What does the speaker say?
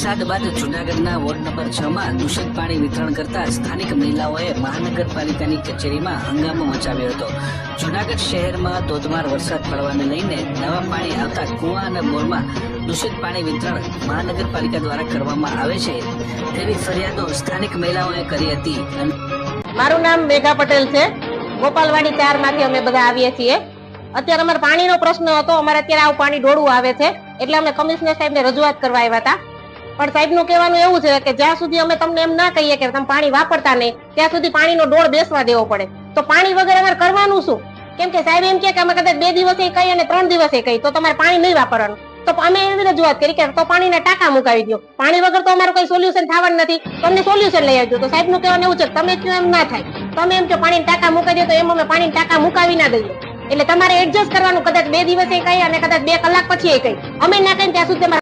વરસાદ બાદ જૂનાગઢના વોર્ડ નંબર છ માં દૂષિત પાણી વિતરણ કરતા સ્થાનિક મહિલાઓએ મહાનગરપાલિકાની કચેરીમાં હંગામો મચાવ્યો હતો. જૂનાગઢ શહેરમાં ધોધમાર વરસાદ પડવાને લઈને નવા પાણી આવતા કુવા અને બોરમાં દૂષિત પાણી વિતરણ મહાનગરપાલિકા દ્વારા કરવામાં આવે છે. તેવી ફરિયાદો સ્થાનિક મહિલાઓએ કરી હતી. મારું નામ મેઘા પટેલ છે. ગોપાલવાડી ચારમાંથી અમે બધા આવીએ છીએ. અત્યારે અમારે પાણીનો પ્રશ્ન હતો. અમારે અત્યારે આવું પાણી ડોળું આવે છે. એટલે અમે કમિશનર સાહેબને રજૂઆત કરવા આવ્યા હતા. પણ સાહેબનું કહેવાનું એવું છે કે જ્યાં સુધી અમે તમને એમ ના કહીએ કે તમે પાણી વાપરતા નહીં, ત્યાં સુધી પાણીનો ડોળ બેસવા દેવો પડે. તો પાણી વગર અમારે કરવાનું શું? કેમ કે સાહેબ એમ કે અમે કદાચ બે દિવસે કહી અને ત્રણ દિવસે કહી તો તમારે પાણી નહીં વાપરવાનું. તો અમે એવી રજૂઆત કરી કે તો પાણીના ટાંકા મુકાવી દો પાણી વગર તો અમારું કોઈ સોલ્યુશન થવાનું નથી. તમને સોલ્યુશન લઈ આવજો. તો સાહેબનું કહેવાનું એવું છે તમે કયો એમ ના થાય. તમે એમ કે પાણી ટાંકા મુકાવી દો તો એમ અમે પાણી ટાંકા મુકાવી ના દઈએ. એટલે તમારે એડજસ્ટ કરવાનું, કદાચ બે દિવસે કહી અને કદાચ બે કલાક પછી એ કહી અમે ના કહીને ત્યાં સુધી